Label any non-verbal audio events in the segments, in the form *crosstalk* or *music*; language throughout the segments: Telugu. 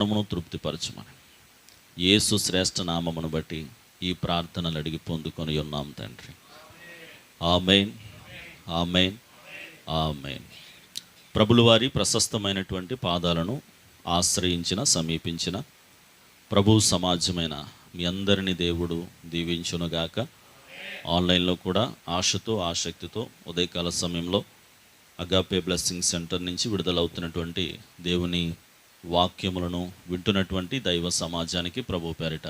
మనమును తృప్తిపరచమని. యేసు శ్రేష్ఠ నామమును బట్టి ఈ ప్రార్థనలు అడిగి పొందుకొని ఉన్నాం తండ్రి. ఆమెన్. ఆమెన్. ఆమెన్. ప్రభులు వారి ప్రశస్తమైనటువంటి పాదాలను ఆశ్రయించిన సమీపించిన ప్రభు సమాజమైన మీ అందరిని దేవుడు దీవించునుగాక. ఆన్లైన్లో కూడా ఆశతో ఆసక్తితో ఉదయకాల సమయంలో అగాపే బ్లెస్సింగ్ సెంటర్ నుంచి విడుదలవుతున్నటువంటి దేవుని వాక్యములను వింటున్నటువంటి దైవ సమాజానికి ప్రభు పేరిట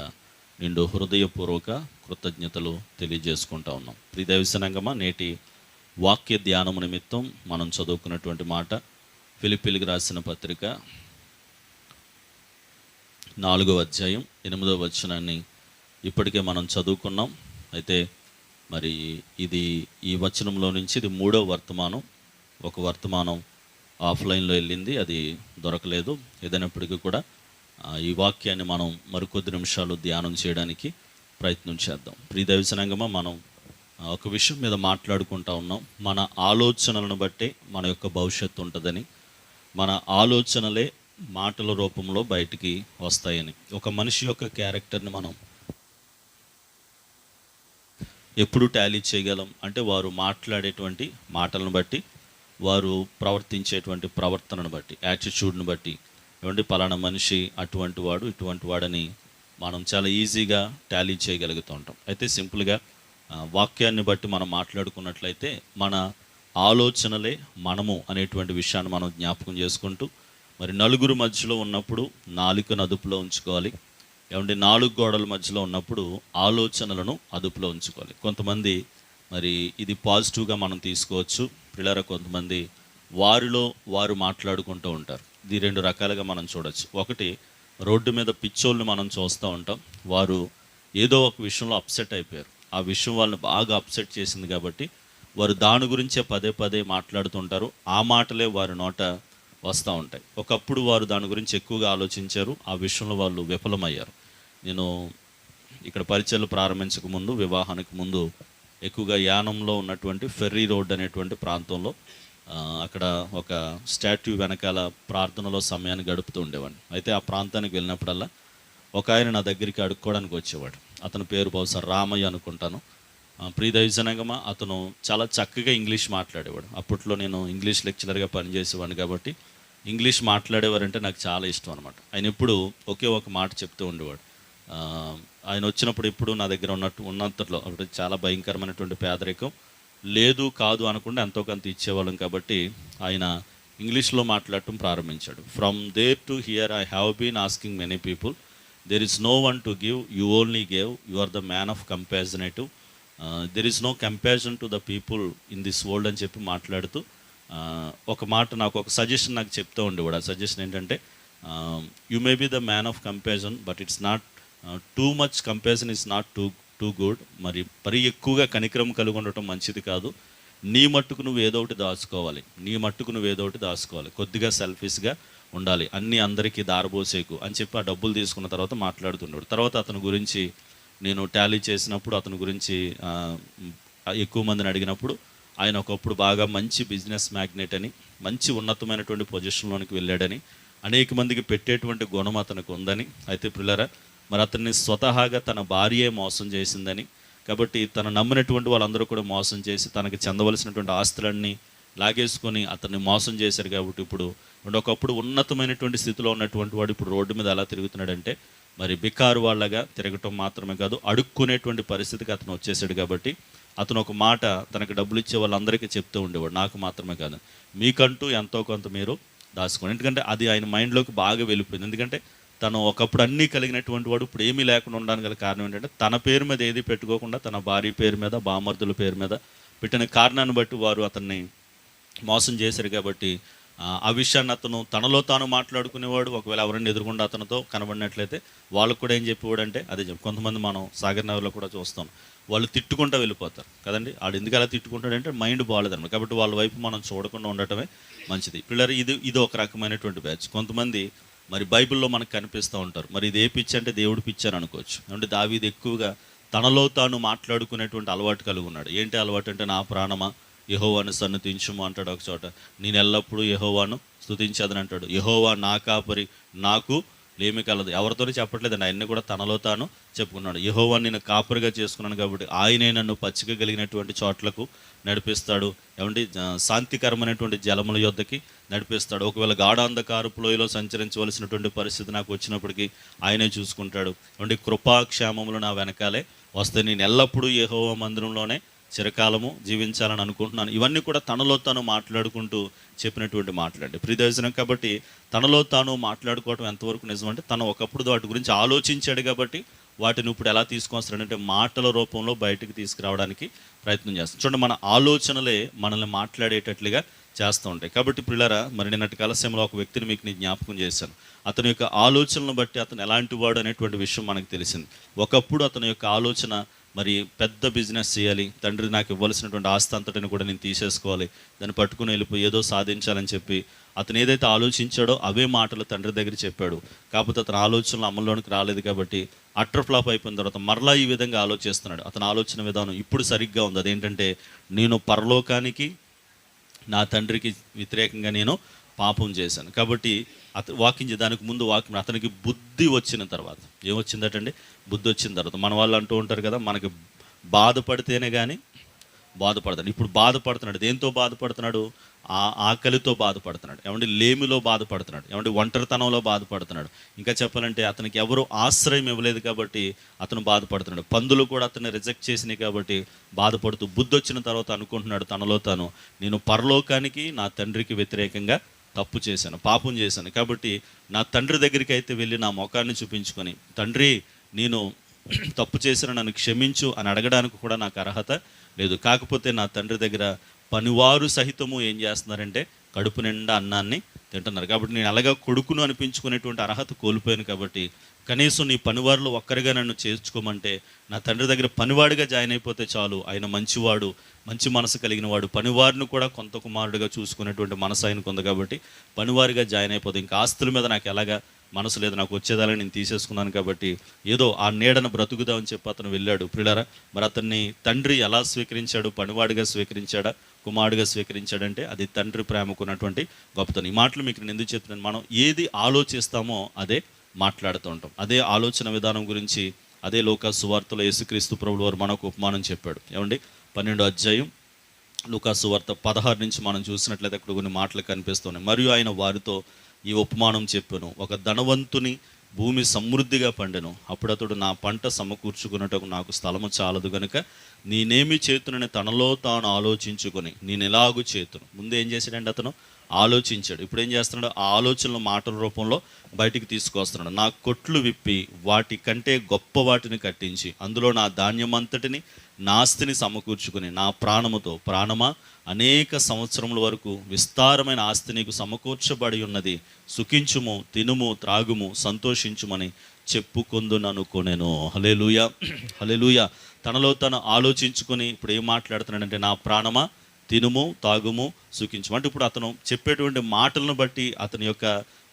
నిండు హృదయపూర్వక కృతజ్ఞతలు తెలియజేసుకుంటా ఉన్నాం. ప్రియ దైవసనంగమా నేటి వాక్య ధ్యానము నిమిత్తం మనం చదువుకున్నటువంటి మాట ఫిలిపిలికి రాసిన పత్రిక నాలుగవ అధ్యాయం ఎనిమిదవ వచనాన్ని ఇప్పటికే మనం చదువుకున్నాం. అయితే మరి ఇది ఈ వచనంలో నుంచి ఇది మూడో వర్తమానం. ఒక వర్తమానం ఆఫ్లైన్లో వెళ్ళింది అది దొరకలేదు. ఏదైనప్పటికీ కూడా ఈ వాక్యాన్ని మనం మరికొద్ది నిమిషాలు ధ్యానం చేయడానికి ప్రయత్నం చేద్దాం. ప్రియ దైవసనంగమా మనం ఒక విషయం మీద మాట్లాడుకుంటా ఉన్నాం. మన ఆలోచనలను బట్టే మన యొక్క భవిష్యత్తు ఉంటుందని మన ఆలోచనలే మాటల రూపంలో బయటికి వస్తాయని. ఒక మనిషి యొక్క క్యారెక్టర్ని మనం ఎప్పుడు టాలీ చేయగలం? అంటే వారు మాట్లాడేటువంటి మాటలను బట్టి వారు ప్రవర్తించేటువంటి ప్రవర్తనను బట్టి యాటిట్యూడ్ను బట్టి ఏమంటే పలానా మనిషి అటువంటి వాడు ఇటువంటి వాడని మనం చాలా ఈజీగా టాలీ చేయగలుగుతూ ఉంటాం. అయితే సింపుల్గా వాక్యాన్ని బట్టి మనం మాట్లాడుకున్నట్లయితే మన ఆలోచనలే మనము అనేటువంటి విషయాన్ని మనం జ్ఞాపకం చేసుకుంటూ మరి నలుగురు మధ్యలో ఉన్నప్పుడు నాలుకను అదుపులో ఉంచుకోవాలి. ఏమంటే నాలుగు గోడల మధ్యలో ఉన్నప్పుడు ఆలోచనలను అదుపులో ఉంచుకోవాలి. కొంతమంది మరి ఇది పాజిటివ్గా మనం తీసుకోవచ్చు పిల్లర కొంతమంది వారిలో వారు మాట్లాడుకుంటూ ఉంటారు. ఇది రెండు రకాలుగా మనం చూడొచ్చు. ఒకటి రోడ్డు మీద పిచ్చోళ్ళని మనం చూస్తూ ఉంటాం. వారు ఏదో ఒక విషయంలో అప్సెట్ అయిపోయారు. ఆ విషయం వాళ్ళని బాగా అప్సెట్ చేసింది కాబట్టి వారు దాని గురించే పదే పదే మాట్లాడుతుంటారు ఆ మాటలే వారి నోట వస్తూ ఉంటాయి. ఒకప్పుడు వారు దాని గురించి ఎక్కువగా ఆలోచించారు. ఆ విషయంలో వాళ్ళు విఫలమయ్యారు. నేను ఇక్కడ పరిచయలు ప్రారంభించక ముందు వివాహానికి ముందు ఎక్కువగా యానంలో ఉన్నటువంటి ఫెర్రీ రోడ్ అనేటువంటి ప్రాంతంలో అక్కడ ఒక స్టాట్యూ వెనకాల ప్రార్థనలో సమయాన్ని గడుపుతూ ఉండేవాడిని. అయితే ఆ ప్రాంతానికి వెళ్ళినప్పుడల్లా ఒక ఆయన నా దగ్గరికి అడుక్కోవడానికి వచ్చేవాడు. అతని పేరు బహుశా రామయ్య అనుకుంటాను. ఆ, అతను చాలా చక్కగా ఇంగ్లీష్ మాట్లాడేవాడు. అప్పట్లో నేను ఇంగ్లీష్ లెక్చరర్గా పనిచేసేవాడిని కాబట్టి ఇంగ్లీష్ మాట్లాడేవారంటే నాకు చాలా ఇష్టం అనమాట ఆయన ఎప్పుడు ఒకే ఒక మాట చెప్తూ ఉండేవాడు. ఆయన వచ్చినప్పుడు ఇప్పుడు నా దగ్గర ఉన్నట్టు ఉన్నంతలో అప్పుడు చాలా భయంకరమైనటువంటి పేదరికం. లేదు కాదు అనకుండా ఎంతో కొంత ఇచ్చేవాళ్ళం కాబట్టి ఆయన ఇంగ్లీష్లో మాట్లాడటం ప్రారంభించాడు. From there to here I have been asking many people there is no one to give you only gave you are the man of compassionate there is no comparison to the people in this world అని చెప్పి మాట్లాడుతూ ఒక మాట నాకు ఒక సజెషన్ నాకు చెప్తూ ఉండేవాడు. ఆ సజెషన్ ఏంటంటే you may be the man of comparison but it's not too much comparison is not too too good మరి మరీ ఎక్కువగా కనికరం కలిగి ఉండటం మంచిది కాదు. నీ మట్టుకు నువ్వు ఏదో ఒకటి దాచుకోవాలి. నీ మట్టుకు నువ్వు ఏదో ఒకటి దాచుకోవాలి. కొద్దిగా సెల్ఫిష్గా ఉండాలి. అన్నీ అందరికీ దారబోసేకు అని చెప్పి ఆ డబ్బులు తీసుకున్న తర్వాత మాట్లాడుతున్నాడు తర్వాత అతని గురించి నేను టాలీ చేసినప్పుడు అతని గురించి uh, ఎక్కువ మందిని అడిగినప్పుడు ఆయన ఒకప్పుడు బాగా మంచి బిజినెస్ మ్యాగ్నెట్ అని మంచి ఉన్నతమైనటువంటి పొజిషన్లోనికి వెళ్ళాడని అనేక మందికి పెట్టేటువంటి గుణం అతనికి ఉందని. అయితే పిల్లరా మరి అతన్ని స్వతహాగా తన భార్యే మోసం చేసిందని కాబట్టి తను నమ్మినటువంటి వాళ్ళందరూ కూడా మోసం చేసి తనకి చెందవలసినటువంటి ఆస్తులన్నీ లాగేసుకొని అతన్ని మోసం చేశారు కాబట్టి ఇప్పుడు ఒకప్పుడు ఉన్నతమైనటువంటి స్థితిలో ఉన్నటువంటి వాడు ఇప్పుడు రోడ్డు మీద ఎలా తిరుగుతున్నాడంటే మరి బికారు వాళ్ళగా తిరగటం మాత్రమే కాదు అడుక్కునేటువంటి పరిస్థితికి అతను వచ్చేసాడు కాబట్టి అతను ఒక మాట తనకి డబ్బులు ఇచ్చే వాళ్ళందరికీ చెప్తూ ఉండేవాడు నాకు మాత్రమే కాదు. మీకంటూ ఎంతో కొంత మీరు దాచుకోండి. ఎందుకంటే అది ఆయన మైండ్లోకి బాగా వెళ్ళిపోయింది. ఎందుకంటే తను ఒకప్పుడు అన్నీ కలిగినటువంటి వాడు ఇప్పుడు ఏమీ లేకుండా ఉండడానికి గల కారణం ఏంటంటే తన పేరు మీద ఏది పెట్టుకోకుండా తన భార్య పేరు మీద బామర్దుల పేరు మీద పెట్టిన కారణాన్ని బట్టి వారు అతన్ని మోసం చేశారు కాబట్టి ఆ, విషయాన్ని అతను తనలో తాను మాట్లాడుకునేవాడు. ఒకవేళ ఎవరైనా ఎదురుకుండా అతనితో కనబడినట్లయితే వాళ్ళకు కూడా ఏం చెప్పేవాడు అంటే అదే చెప్పు కొంతమంది మనం సాగర్ నగర్లో కూడా చూస్తాం వాళ్ళు తిట్టుకుంటూ వెళ్ళిపోతారు కదండి. వాడు ఎందుకు అలా తిట్టుకుంటాడంటే మైండ్ బాగాలేదన్నమాట కాబట్టి వాళ్ళ వైపు మనం చూడకుండా ఉండటమే మంచిది. పిల్లలు ఇది ఇది ఒక రకమైనటువంటి బ్యాచ్. కొంతమంది మరి బైబిల్లో మనకు కనిపిస్తూ ఉంటారు. మరి ఇది ఏ పిచ్చి అంటే దేవుడు పిచ్చి అని అనుకోవచ్చు. అంటే దావీది ఎక్కువగా తనలో తాను మాట్లాడుకునేటువంటి అలవాటు కలిగి ఉన్నాడు. ఏంటి అలవాటు అంటే నా ప్రాణమా? యహోవాను సన్నతించుము అంటాడు ఒక చోట. నేను ఎల్లప్పుడూ యహోవాను స్తుతించదని అంటాడు యహోవా నా కాపరి నాకు లేమి కలదు. ఎవరితోనూ చెప్పట్లేదండి. ఆయన్ని కూడా తనలో తాను చెప్పుకున్నాడు. యహోవా నేను కాపురిగా చేసుకున్నాను కాబట్టి ఆయనే నన్ను పచ్చిక కలిగినటువంటి చోట్లకు నడిపిస్తాడు. ఏమంటే జ- శాంతికరమైనటువంటి జలముల యొద్దకి నడిపిస్తాడు. ఒకవేళ గాఢాంధకారపు లోయలో సంచరించవలసినటువంటి పరిస్థితి నాకు వచ్చినప్పటికీ ఆయనే చూసుకుంటాడు. ఏమంటే కృపాక్షేమములు నా వెనకాలే వస్తే నేను ఎల్లప్పుడూ యెహోవా మందిరంలోనే చిరకాలము జీవించాలని అనుకుంటున్నాను. ఇవన్నీ కూడా తనలో తాను మాట్లాడుకుంటూ చెప్పినటువంటి మాట్లాడి ప్రియదర్శనం కాబట్టి తనలో తాను మాట్లాడుకోవడం ఎంతవరకు నిజమంటే తను ఒకప్పుడు వాటి గురించి ఆలోచించాడు కాబట్టి వాటిని ఇప్పుడు ఎలా తీసుకొస్తాడంటే మాటల రూపంలో బయటకు తీసుకురావడానికి ప్రయత్నం చేస్తాం చూడండి మన ఆలోచనలే మనల్ని మాట్లాడేటట్లుగా చేస్తూ ఉంటాయి. కాబట్టి పిల్లరా మరి నిన్నటి కాలశ్యంలో ఒక వ్యక్తిని మీకు నేను జ్ఞాపకం చేశాను. అతని యొక్క ఆలోచనలను బట్టి అతను ఎలాంటి వాడు అనేటువంటి విషయం మనకు తెలిసింది. ఒకప్పుడు అతని యొక్క ఆలోచన మరి పెద్ద బిజినెస్ చేయాలి. తండ్రి నాకు ఇవ్వాల్సినటువంటి ఆస్తి అంతటిని కూడా నేను తీసేసుకోవాలి. దాన్ని పట్టుకుని వెళ్ళిపోయి ఏదో సాధించాలని చెప్పి అతను ఏదైతే ఆలోచించాడో అవే మాటలు తండ్రి దగ్గర చెప్పాడు. కాకపోతే అతని ఆలోచనలు అమల్లోనికి రాలేదు కాబట్టి అట్టర్ ఫ్లాప్ అయిపోయిన తర్వాత మరలా ఈ విధంగా ఆలోచిస్తున్నాడు. అతని ఆలోచన విధానం ఇప్పుడు సరిగ్గా ఉంది. అదేంటంటే నేను పరలోకానికి నా తండ్రికి వ్యతిరేకంగా నేను పాపం చేశాను. కాబట్టి అతను వాకింగ్ దానికి ముందు వాకింగ్ అతనికి బుద్ధి వచ్చిన తర్వాత. ఏమొచ్చిందటండి? బుద్ధి వచ్చిన తర్వాత. మన వాళ్ళు అంటూ ఉంటారు కదా మనకి బాధపడితేనే కానీ బాధపడతాడు. ఇప్పుడు బాధపడుతున్నాడు. దేంతో బాధపడుతున్నాడు? ఆ ఆకలితో బాధపడుతున్నాడు. ఏమంటే లేమిలో బాధపడుతున్నాడు. ఏమంటే ఒంటరితనంలో బాధపడుతున్నాడు. ఇంకా చెప్పాలంటే అతనికి ఎవరు ఆశ్రయం ఇవ్వలేదు కాబట్టి అతను బాధపడుతున్నాడు. పందులు కూడా అతన్ని రిజెక్ట్ చేసినాయి కాబట్టి బాధపడుతూ బుద్ధి వచ్చిన తర్వాత అనుకుంటున్నాడు తనలో తాను. నేను పరలోకానికి నా తండ్రికి వ్యతిరేకంగా తప్పు చేశాను పాపం చేశాను. కాబట్టి నా తండ్రి దగ్గరికి అయితే వెళ్ళి నా ముఖాన్ని చూపించుకొని తండ్రి నేను తప్పు చేసిన నన్ను క్షమించు అని అడగడానికి కూడా నాకు అర్హత లేదు. కాకపోతే నా తండ్రి దగ్గర పనివారు సహితము ఏం చేస్తున్నారంటే కడుపు నిండా అన్నాన్ని తింటున్నారు. కాబట్టి నేను అలాగా కొడుకును అనిపించుకునేటువంటి అర్హత కోల్పోయాను కాబట్టి కనీసం నీ పనివారిలో ఒక్కరిగా నన్ను చేర్చుకోమంటే నా తండ్రి దగ్గర పనివాడిగా జాయిన్ అయిపోతే చాలు. ఆయన మంచివాడు మంచి మనసు కలిగిన వాడు పనివారిని కూడా కొంత కుమారుడిగా చూసుకునేటువంటి మనసు ఆయనకు ఉంది కాబట్టి పనివారిగా జాయిన్ అయిపోతే ఇంకా ఆస్తుల మీద నాకు ఎలాగా మనసు లేదు నాకు వచ్చేదాలని నేను తీసేసుకున్నాను కాబట్టి ఏదో ఆ నీడను బ్రతుకుదామని చెప్పి అతను వెళ్ళాడు. పిల్లరా మరి అతన్ని తండ్రి ఎలా స్వీకరించాడు? పనివాడిగా స్వీకరించాడా? కుమారుడిగా స్వీకరించాడంటే అది తండ్రి ప్రేమకున్నటువంటి గొప్పతనం ఈ మాటలు మీకు నేను ఎందుకు చెప్తున్నాను? మనం ఏది ఆలోచిస్తామో అదే మాట్లాడుతూ ఉంటాం. అదే ఆలోచన విధానం గురించి అదే లోక సువార్తలో యేసుక్రీస్తు ప్రభుడు వారు మనకు ఉపమానం చెప్పాడు. ఏమండి? పన్నెండో అధ్యాయం లూకాసు వార్త పదహారు నుంచి మనం చూసినట్లయితే అక్కడ కొన్ని మాటలు కనిపిస్తున్నాయి మరియు ఆయన వారితో ఈ ఉపమానం చెప్పాను. ఒక ధనవంతుని భూమి సమృద్ధిగా పండెను. అప్పుడు అతడు నా పంట సమకూర్చుకున్నటకు నాకు స్థలము చాలదు గనుక నేనేమి చేతునని తనలో తాను ఆలోచించుకొని నేను ఎలాగూ చేతును. ముందు ఏం చేశాడంటే అతను? ఆలోచించాడు. ఇప్పుడు ఏం చేస్తున్నాడు? ఆ ఆలోచనలు మాటల రూపంలో బయటికి తీసుకొస్తున్నాడు నా కొట్లు విప్పి వాటి కంటే గొప్ప వాటిని కట్టించి అందులో నా ధాన్యం అంతటిని నాస్తిని సమకూర్చుకుని నా ప్రాణముతో ప్రాణమా? అనేక సంవత్సరముల వరకు విస్తారమైన ఆస్తి నీకు సమకూర్చబడి ఉన్నది. సుఖించుము తినుము త్రాగుము సంతోషించుమని చెప్పుకొందుననుకొనెను హలేలుయ *clears throat* హలేలుయ తనలో తను ఆలోచించుకొని ఇప్పుడు ఏం మాట్లాడుతున్నాడంటే నా ప్రాణమా? తినుము తాగుము సుఖించము. అంటే ఇప్పుడు అతను చెప్పేటువంటి మాటలను బట్టి అతని యొక్క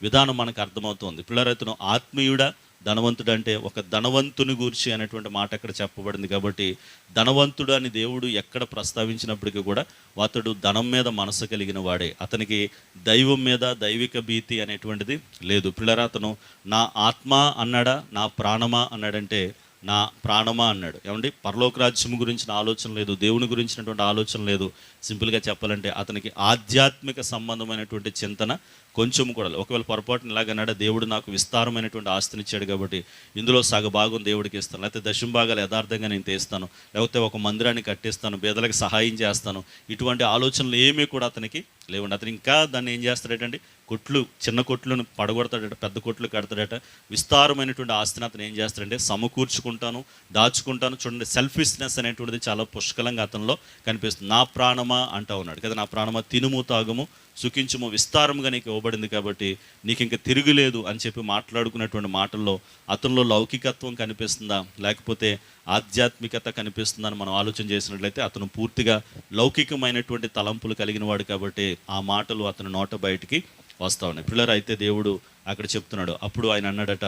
విధానం మనకు అర్థమవుతుంది. పిల్లలు అతను ఆత్మీయుడా ధనవంతుడు అంటే ఒక ధనవంతుని గూర్చి అనేటువంటి మాట అక్కడ చెప్పబడింది కాబట్టి ధనవంతుడు అని దేవుడు ఎక్కడ ప్రస్తావించినప్పటికీ కూడా అతడు ధనం మీద మనసు కలిగిన వాడే. అతనికి దైవం మీద దైవిక భీతి అనేటువంటిది లేదు. పిల్లరా అతను నా ఆత్మ అన్నాడా నా ప్రాణమా అన్నాడంటే నా ప్రాణమా అన్నాడు. ఏమండి? పరలోక రాజ్యం గురించిన ఆలోచన లేదు దేవుని గురించినటువంటి ఆలోచన లేదు. సింపుల్గా చెప్పాలంటే అతనికి ఆధ్యాత్మిక సంబంధమైనటువంటి చింతన కొంచెం కూడా ఒకవేళ పొరపాటున ఇలాగన్నాడా దేవుడు నాకు విస్తారమైనటువంటి ఆస్తిని ఇచ్చాడు కాబట్టి ఇందులో సగ భాగం దేవుడికి ఇస్తాను. లేకపోతే దశం భాగాలు యథార్థంగా నేను తీస్తాను. లేకపోతే ఒక మందిరాన్ని కట్టిస్తాను పేదలకు సహాయం చేస్తాను. ఇటువంటి ఆలోచనలు ఏమీ కూడా అతనికి లేవండి. అతను ఇంకా దాన్ని ఏం చేస్తాడటండి? కొట్లు చిన్న కొట్లను పడగొడతాడట పెద్ద కొట్లు కడతాడట. విస్తారమైనటువంటి ఆస్తిని అతను ఏం చేస్తాడంటే సమకూర్చుకుంటాను దాచుకుంటాను. చూడండి సెల్ఫిష్నెస్ అనేటువంటిది చాలా పుష్కలంగా అతనిలో కనిపిస్తుంది. నా ప్రాణమా అంటా ఉన్నాడు. కదా నా ప్రాణమా తినుము తాగుము సుఖించుము విస్తారముగా నీకు ఇవ్వబడింది కాబట్టి నీకు ఇంకా తిరుగులేదు అని చెప్పి మాట్లాడుకున్నటువంటి మాటల్లో అతనిలో లౌకికత్వం కనిపిస్తుందా? లేకపోతే ఆధ్యాత్మికత కనిపిస్తుందా అని మనం ఆలోచన చేసినట్లయితే అతను పూర్తిగా లౌకికమైనటువంటి తలంపులు కలిగిన వాడు కాబట్టి ఆ మాటలు అతని నోట బయటికి వస్తా ఉన్నాయి. పిల్లలు అయితే దేవుడు అక్కడ చెప్తున్నాడు. అప్పుడు ఆయన అన్నాడట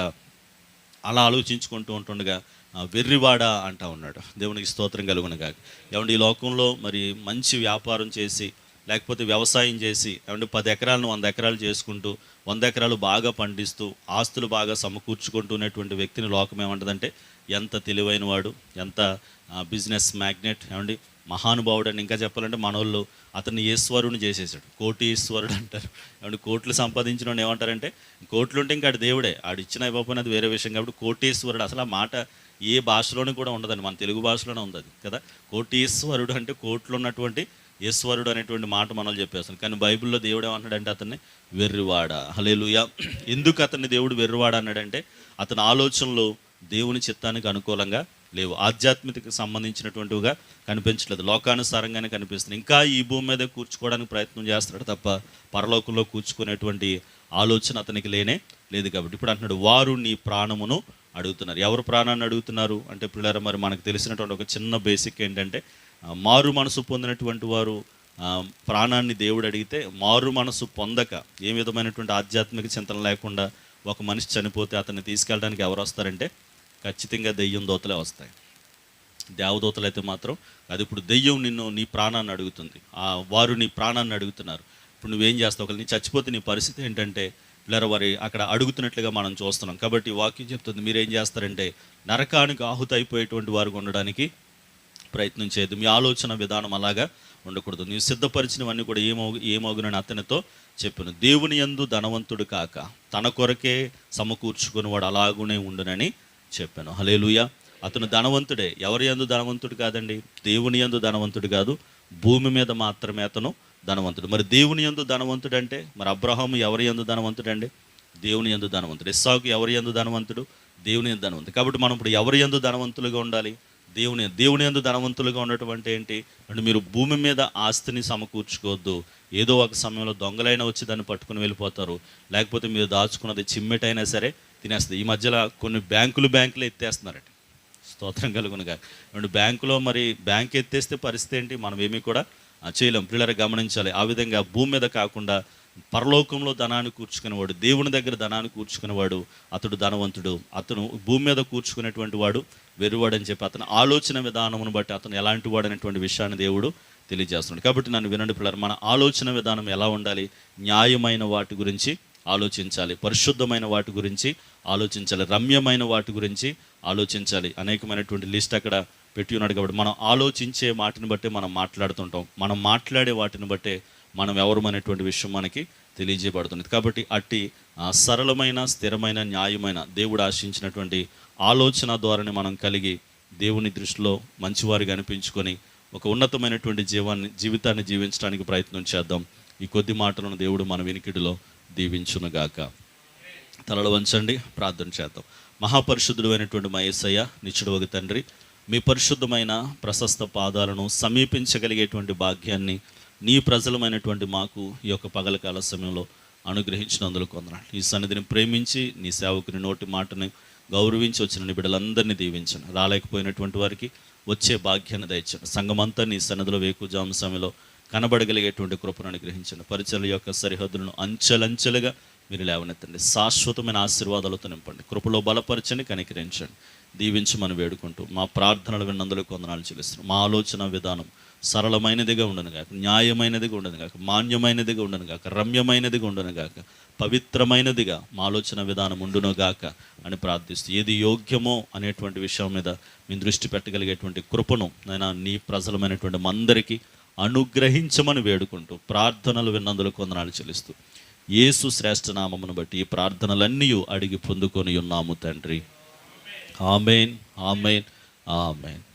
అలా ఆలోచించుకుంటూ ఉంటుండగా వెర్రివాడ అంటా ఉన్నాడు. దేవునికి స్తోత్రం కలుగునగా ఏమంటే ఈ లోకంలో మరి మంచి వ్యాపారం చేసి లేకపోతే వ్యవసాయం చేసి ఏమంటే పది ఎకరాలను వంద ఎకరాలు చేసుకుంటూ వంద ఎకరాలు బాగా పండిస్తూ ఆస్తులు బాగా సమకూర్చుకుంటున్నటువంటి వ్యక్తిని లోకం ఏమంటుందంటే ఎంత తెలివైన వాడు ఎంత బిజినెస్ మ్యాగ్నెట్ ఏమండి మహానుభావుడు అని ఇంకా చెప్పాలంటే మనోళ్ళు అతన్ని ఈశ్వరుని చేసేసాడు. కోటి ఈశ్వరుడు అంటారు. ఏమంటే కోట్లు సంపాదించిన ఏమంటారంటే కోట్లు ఉంటే ఇంకా ఆడు దేవుడే. ఆడు ఇచ్చిన ఇవ్వకపోయినా అది వేరే విషయం కాబట్టి కోటీశ్వరుడు అసలు ఆ మాట ఏ భాషలోనూ కూడా ఉండదండి. మన తెలుగు భాషలోనే ఉంది అది కదా. కోటీశ్వరుడు అంటే కోట్లు ఉన్నటువంటి ఈశ్వరుడు అనేటువంటి మాట మనల్ని చెప్పేస్తాను కానీ బైబిల్లో దేవుడు ఏమన్నాడంటే అతన్ని వెర్రివాడ. హలేలుయ ఎందుకు అతన్ని దేవుడు వెర్రివాడ అన్నాడంటే అతని ఆలోచనలు దేవుని చిత్తానికి అనుకూలంగా లేవు. ఆధ్యాత్మికతకు సంబంధించినటువంటివిగా కనిపించలేదు లోకానుసారంగానే కనిపిస్తుంది ఇంకా ఈ భూమి మీద కూర్చుకోవడానికి ప్రయత్నం చేస్తున్నాడు తప్ప పరలోకంలో కూర్చుకునేటువంటి ఆలోచన అతనికి లేనే లేదు కాబట్టి. ఇప్పుడు అంటున్నాడు వారు నీ ప్రాణమును అడుగుతున్నారు. ఎవరు ప్రాణాన్ని అడుగుతున్నారు? అంటే పిల్లల మరి మనకు తెలిసినటువంటి ఒక చిన్న బేసిక్ ఏంటంటే మారు మనసు పొందినటువంటి వారు ప్రాణాన్ని దేవుడు అడిగితే మారు మనసు పొందక ఏ విధమైనటువంటి ఆధ్యాత్మిక చింతన లేకుండా ఒక మనిషి చనిపోతే అతన్ని తీసుకెళ్ళడానికి ఎవరు వస్తారంటే ఖచ్చితంగా దెయ్యం దోతలే వస్తాయి. దేవదూతలు అయితే మాత్రం అది ఇప్పుడు దెయ్యం నిన్ను నీ ప్రాణాన్ని అడుగుతుంది. ఆ వారు నీ ప్రాణాన్ని అడుగుతున్నారు. ఇప్పుడు నువ్వేం చేస్తావు? ఒకవేళ నీ చచ్చిపోతే నీ పరిస్థితి ఏంటంటే పిల్లల వారి అక్కడ అడుగుతున్నట్లుగా మనం చూస్తున్నాం. కాబట్టి వాక్యం చెప్తుంది మీరేం చేస్తారంటే నరకానికి ఆహుతి అయిపోయేటువంటి వారు ఉండడానికి ప్రయత్నం చేయదు మీ ఆలోచన విధానం అలాగా ఉండకూడదు. నీవు సిద్ధపరిచినవన్నీ కూడా ఏమో ఏమోగునని అతనితో చెప్పాను. దేవుని యందు ధనవంతుడు కాక తన కొరకే సమకూర్చుకుని వాడు అలాగునే ఉండునని చెప్పాను. హలేలుయ అతను ధనవంతుడే. ఎవరి యందు ధనవంతుడు కాదండి? దేవుని యందు ధనవంతుడు కాదు. భూమి మీద మాత్రమే అతను ధనవంతుడు. మరి దేవుని యందు ధనవంతుడు అంటే? మరి అబ్రహాము ఎవరి యందు ధనవంతుడు అండి? దేవుని యందు ధనవంతుడు. ఇస్సాకు ఎవరి యందు ధనవంతుడు? దేవుని ఎందు ధనవంతుడు. కాబట్టి మనం ఇప్పుడు ఎవరి యందు ధనవంతులుగా ఉండాలి? దేవుని దేవుని ఎందు ధనవంతులుగా ఉండటం ఏంటి? అంటే మీరు భూమి మీద ఆస్తిని సమకూర్చుకోవద్దు. ఏదో ఒక సమయంలో దొంగలైనా వచ్చి దాన్ని పట్టుకుని వెళ్ళిపోతారు. లేకపోతే మీరు దాచుకున్నది చిమ్మెటైనా సరే తినేస్తుంది. ఈ మధ్యలో కొన్ని బ్యాంకులు బ్యాంకులు ఎత్తేస్తున్నారట. స్తోత్రం కలుగునుగా రెండు బ్యాంకులో మరి బ్యాంక్ ఎత్తేస్తే పరిస్థితి ఏంటి? మనం ఏమీ కూడా చేయలేం. పిల్లలు గమనించాలి. ఆ విధంగా భూమి మీద కాకుండా పరలోకంలో ధనాన్ని కూర్చుకునేవాడు దేవుని దగ్గర ధనాన్ని కూర్చుకునేవాడు అతడు ధనవంతుడు. అతను భూమి మీద కూర్చుకునేటువంటి వాడు వెరువాడని చెప్పి అతని ఆలోచన విధానమును బట్టి అతను ఎలాంటి వాడనేటువంటి విషయాన్ని దేవుడు తెలియజేస్తున్నాడు. కాబట్టి నన్ను వినండి పిల్లలు మన ఆలోచన విధానం ఎలా ఉండాలి? న్యాయమైన వాటి గురించి ఆలోచించాలి. పరిశుద్ధమైన వాటి గురించి ఆలోచించాలి. రమ్యమైన వాటి గురించి ఆలోచించాలి. అనేకమైనటువంటి లిస్ట్ అక్కడ పెట్టి ఉన్నాడు కాబట్టి మనం ఆలోచించే వాటిని బట్టే మనం మాట్లాడుతుంటాం. మనం మాట్లాడే వాటిని బట్టే మనం ఎవరు అనేటువంటి విషయం మనకి తెలియజేయబడుతుంది. కాబట్టి అట్టి సరళమైన స్థిరమైన న్యాయమైన దేవుడు ఆశించినటువంటి ఆలోచన ద్వారానే మనం కలిగి దేవుని దృష్టిలో మంచివారిగా అనిపించుకొని ఒక ఉన్నతమైనటువంటి జీవాన్ని జీవితాన్ని జీవించడానికి ప్రయత్నం చేద్దాం. ఈ కొద్ది మాటలను దేవుడు మన వినికిడిలో దీవించునుగాక. తలలు వంచండి ప్రార్థన చేద్దాం. మహాపరిశుద్ధుడు అయినటువంటి మా నిచ్చుడు నిచ్చుడు తండ్రి మీ పరిశుద్ధమైన ప్రశస్త పాదాలను సమీపించగలిగేటువంటి భాగ్యాన్ని నీ ప్రజలమైనటువంటి మాకు ఈ యొక్క పగలకాల సమయంలో అనుగ్రహించినందుకు కొందనాలు ఈ సన్నిధిని ప్రేమించి నీ సేవకుని నోటి మాటని గౌరవించి వచ్చిన బిడ్డలందరినీ దీవించండి రాలేకపోయినటువంటి వారికి వచ్చే భాగ్యాన్ని దయచండి సంఘమంతా నీ సన్నదిలో వేకుజాము సమయంలో కనబడగలిగేటువంటి కృపను అనుగ్రహించండి పరిచయల యొక్క సరిహద్దులను అంచెలంచెలుగా మీరు లేవనెత్తండి. శాశ్వతమైన ఆశీర్వాదాలతో నింపండి. కృపలో బలపరచండి కనికరించండి. దీవించి మనం వేడుకుంటూ మా ప్రార్థనలు విన్నందులకు కొందనాలు చెల్లిస్తున్నాం. మా ఆలోచన విధానం సరళమైనదిగా ఉండను గాక న్యాయమైనదిగా ఉండను గాక మాన్యమైనదిగా ఉండను గాక రమ్యమైనదిగా ఉండను గాక పవిత్రమైనదిగా మా ఆలోచన విధానం ఉండును గాక అని ప్రార్థిస్తూ ఏది యోగ్యమో అనేటువంటి విషయం మీద మీ దృష్టి పెట్టగలిగేటువంటి కృపను నేను నీ ప్రజలమైనటువంటి మందరికీ అనుగ్రహించమని వేడుకుంటూ ప్రార్థనలు విన్నందులు కొందనాలు చెల్లిస్తూ యేసు శ్రేష్ఠ నామమును బట్టి ఈ ప్రార్థనలన్నీ అడిగి పొందుకొని ఉన్నాము తండ్రి. Amen amen amen.